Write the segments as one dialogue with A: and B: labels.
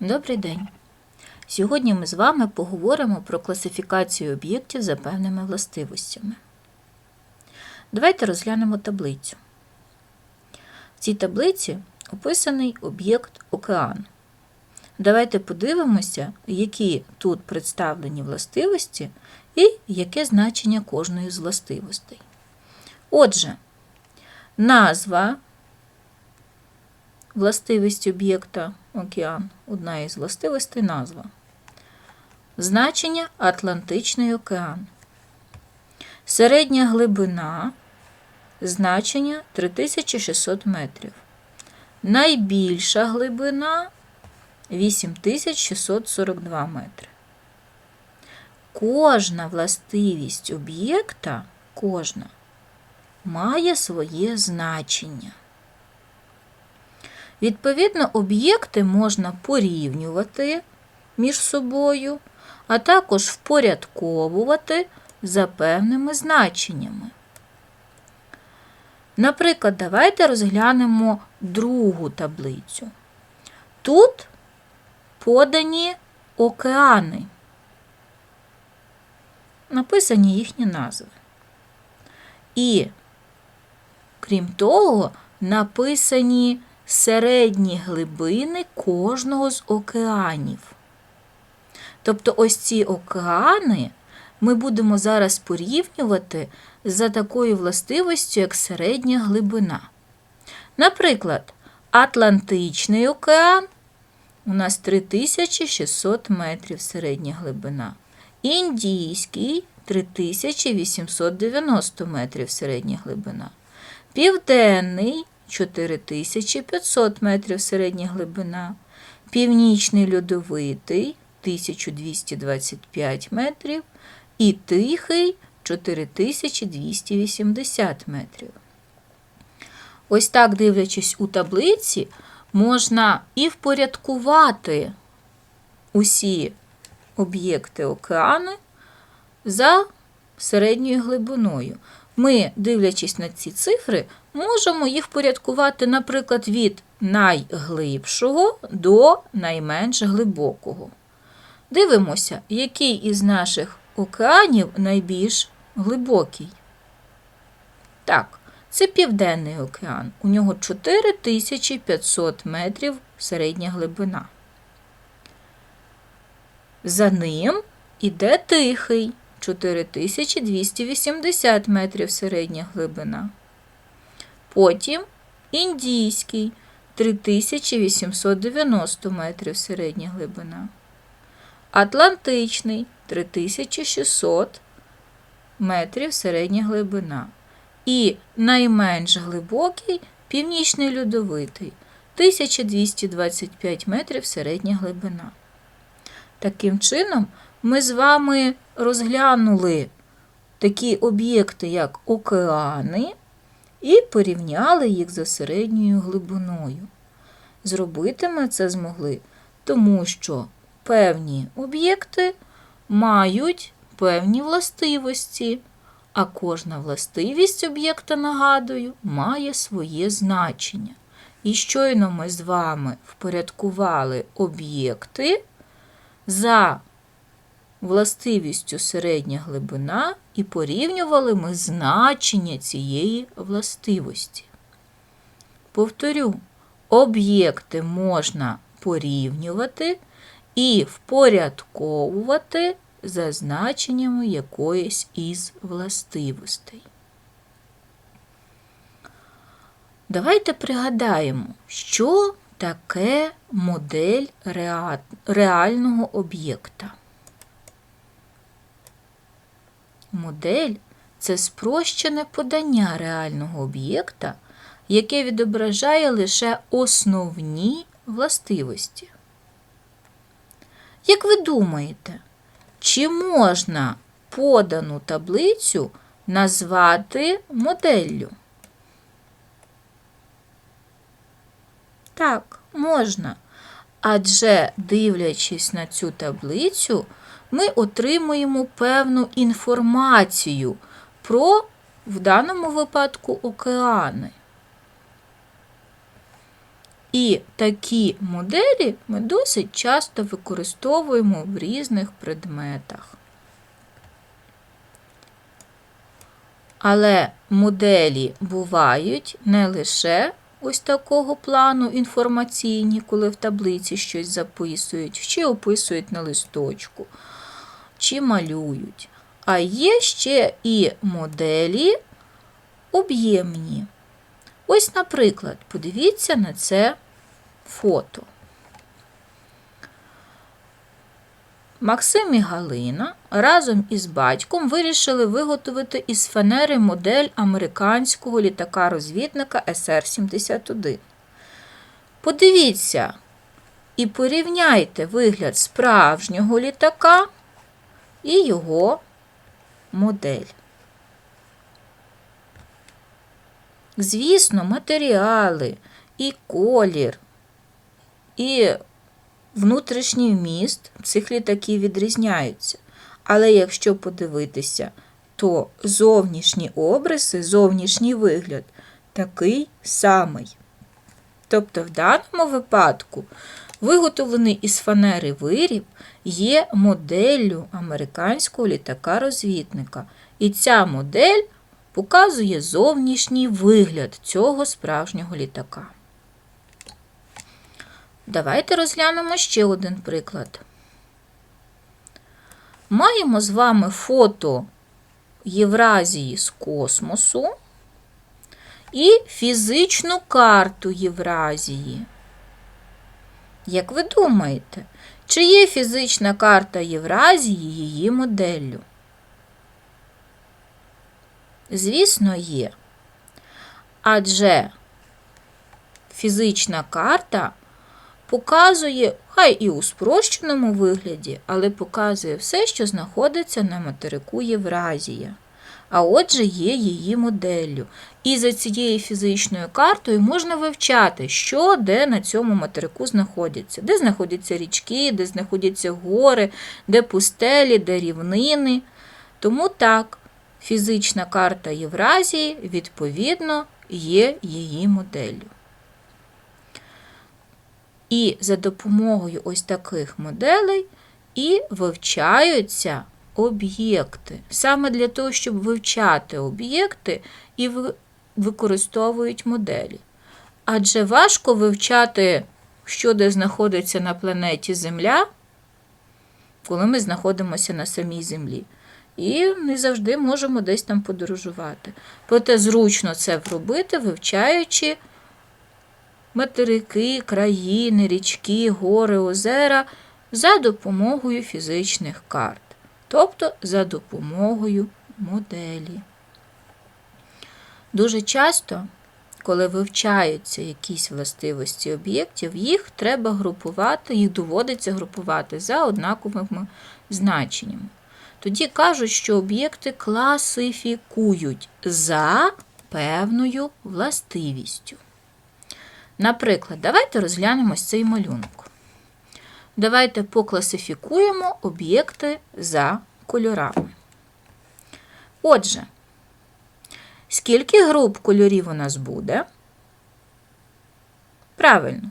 A: Добрий день! Сьогодні ми з вами поговоримо про класифікацію об'єктів за певними властивостями. Давайте розглянемо таблицю. В цій таблиці описаний об'єкт океан. Давайте подивимося, які тут представлені властивості і яке значення кожної з властивостей. Отже, назва властивість об'єкта океан. Одна із властивостей назва. Значення Атлантичний океан. Середня глибина. Значення 3600 метрів. Найбільша глибина 8642 метри. Кожна властивість об'єкта, кожна, має своє значення. Відповідно, об'єкти можна порівнювати між собою, а також впорядковувати за певними значеннями. Наприклад, давайте розглянемо другу таблицю. Тут подані океани, написані їхні назви. І, крім того, написані середні глибини кожного з океанів. Тобто ось ці океани ми будемо зараз порівнювати за такою властивістю, як середня глибина. Наприклад, Атлантичний океан у нас 3600 метрів середня глибина. Індійський 3890 метрів середня глибина. Південний 4500 метрів середня глибина, Північний льодовитий 1225 метрів і Тихий 4280 метрів. Ось так, дивлячись у таблиці, можна і впорядкувати усі об'єкти океани за середньою глибиною. Ми, дивлячись на ці цифри, можемо їх порядкувати, наприклад, від найглибшого до найменш глибокого. Дивимося, який із наших океанів найбільш глибокий. Так, це Південний океан. У нього 4500 метрів середня глибина. За ним іде Тихий 4280 метрів середня глибина. Потім індійський 3890 метрів середня глибина. Атлантичний 3600 метрів середня глибина. І найменш глибокий північний льодовитий 1225 метрів середня глибина. Таким чином, ми з вами розглянули такі об'єкти, як океани, і порівняли їх за середньою глибиною. Зробити ми це змогли, тому що певні об'єкти мають певні властивості, а кожна властивість об'єкта, нагадую, має своє значення. І щойно ми з вами впорядкували об'єкти за властивістю середня глибина і порівнювали ми значення цієї властивості. Повторю, об'єкти можна порівнювати і впорядковувати за значеннями якоїсь із властивостей. Давайте пригадаємо, що таке модель реального об'єкта. Модель це спрощене подання реального об'єкта, яке відображає лише основні властивості. Як ви думаєте, чи можна подану таблицю назвати моделлю? Так, можна. Адже, дивлячись на цю таблицю, ми отримуємо певну інформацію про, в даному випадку, океани. І такі моделі ми досить часто використовуємо в різних предметах. Але моделі бувають не лише ось такого плану інформаційні, коли в таблиці щось записують, чи описують на листочку, чи малюють. А є ще і моделі об'ємні. Ось, наприклад, подивіться на це фото. Максим і Галина разом із батьком вирішили виготовити із фанери модель американського літака-розвідника СР-71. Подивіться і порівняйте вигляд справжнього літака і його модель. Звісно, матеріали, і колір, і внутрішній вміст цих літаків відрізняються. Але якщо подивитися, то зовнішні обриси, зовнішній вигляд такий самий. Тобто, в даному випадку виготовлений із фанери виріб є моделлю американського літака-розвідника. І ця модель показує зовнішній вигляд цього справжнього літака. Давайте розглянемо ще один приклад. Маємо з вами фото Євразії з космосу і фізичну карту Євразії. Як ви думаєте, чи є фізична карта Євразії її моделлю? Звісно, є. Адже фізична карта показує, хай і у спрощеному вигляді, але показує все, що знаходиться на материку Євразія. А отже, є її моделлю. І за цією фізичною картою можна вивчати, що де на цьому материку знаходиться, де знаходяться річки, де знаходяться гори, де пустелі, де рівнини. Тому так, фізична карта Євразії, відповідно, є її моделлю. І за допомогою ось таких моделей і вивчаються об'єкти. Саме для того, щоб вивчати об'єкти, і використовують моделі. Адже важко вивчати, що де знаходиться на планеті Земля, коли ми знаходимося на самій Землі. І не завжди можемо десь там подорожувати. Проте зручно це робити, вивчаючи материки, країни, річки, гори, озера за допомогою фізичних карт, тобто за допомогою моделі. Дуже часто, коли вивчаються якісь властивості об'єктів, їх треба групувати, їх доводиться групувати за однаковими значеннями. Тоді кажуть, що об'єкти класифікують за певною властивістю. Наприклад, давайте розглянемо цей малюнок. Давайте покласифікуємо об'єкти за кольорами. Отже, скільки груп кольорів у нас буде? Правильно,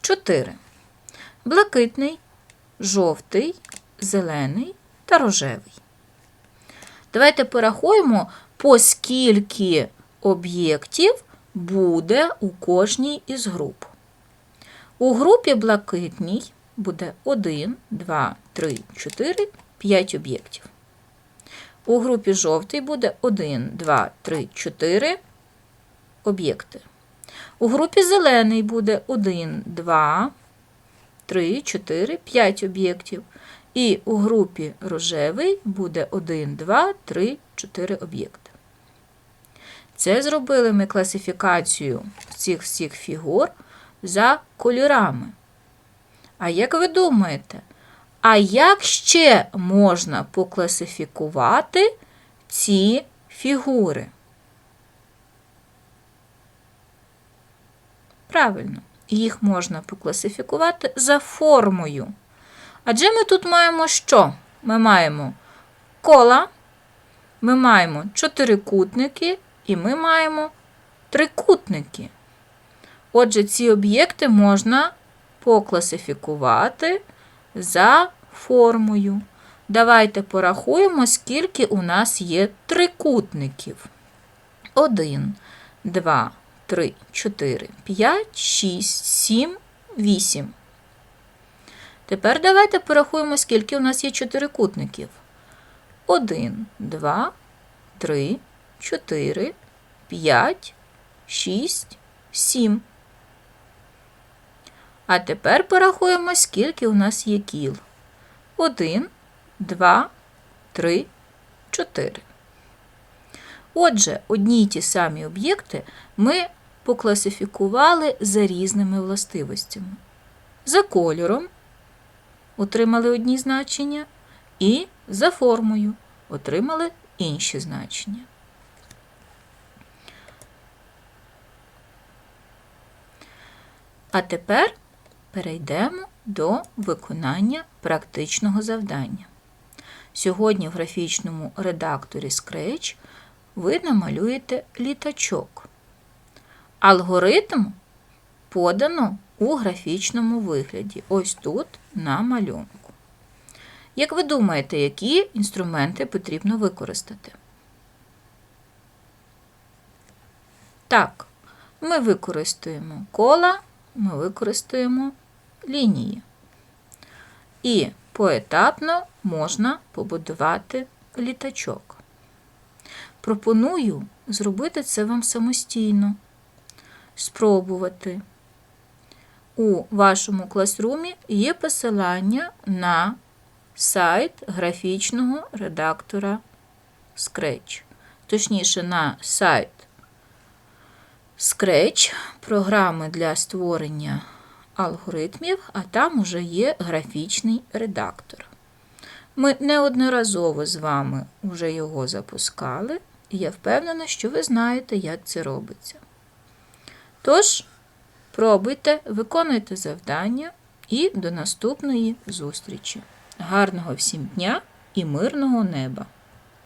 A: 4. Блакитний, жовтий, зелений та рожевий. Давайте порахуємо, по скільки об'єктів буде у кожній із груп. У групі блакитній буде 1, 2, 3, 4, 5 об'єктів. У групі жовтий буде 1, 2, 3, 4 об'єкти. У групі зелений буде 1, 2, 3, 4, 5 об'єктів. І у групі рожевий буде 1, 2, 3, 4 об'єкти. Це зробили ми класифікацію цих всіх фігур за кольорами. А як ви думаєте, а як ще можна покласифікувати ці фігури? Правильно, їх можна покласифікувати за формою. Адже ми тут маємо що? Ми маємо кола, ми маємо чотирикутники і ми маємо трикутники. Отже, ці об'єкти можна покласифікувати за формою. Давайте порахуємо, скільки у нас є трикутників. 1, 2, 3, 4, 5, 6, 7, 8. Тепер давайте порахуємо, скільки у нас є чотирикутників. 1, 2, 3, 4, 5, 6, 7. А тепер порахуємо, скільки у нас є кіл. 1, 2, 3, 4. Отже, одні й ті самі об'єкти ми покласифікували за різними властивостями. За кольором отримали одні значення, і за формою отримали інші значення. А тепер перейдемо до виконання практичного завдання. Сьогодні в графічному редакторі Scratch ви намалюєте літачок. Алгоритм подано у графічному вигляді. Ось тут на малюнку. Як ви думаєте, які інструменти потрібно використати? Так, ми використаємо кола, ми використаємо лінії. І поетапно можна побудувати літачок. Пропоную зробити це вам самостійно, спробувати. У вашому класрумі є посилання на сайт графічного редактора Scratch. Точніше, на сайт Scratch, програми для створення алгоритмів, а там уже є графічний редактор. Ми неодноразово з вами вже його запускали, і я впевнена, що ви знаєте, як це робиться. Тож, пробуйте, виконуйте завдання і до наступної зустрічі. Гарного всім дня і мирного неба!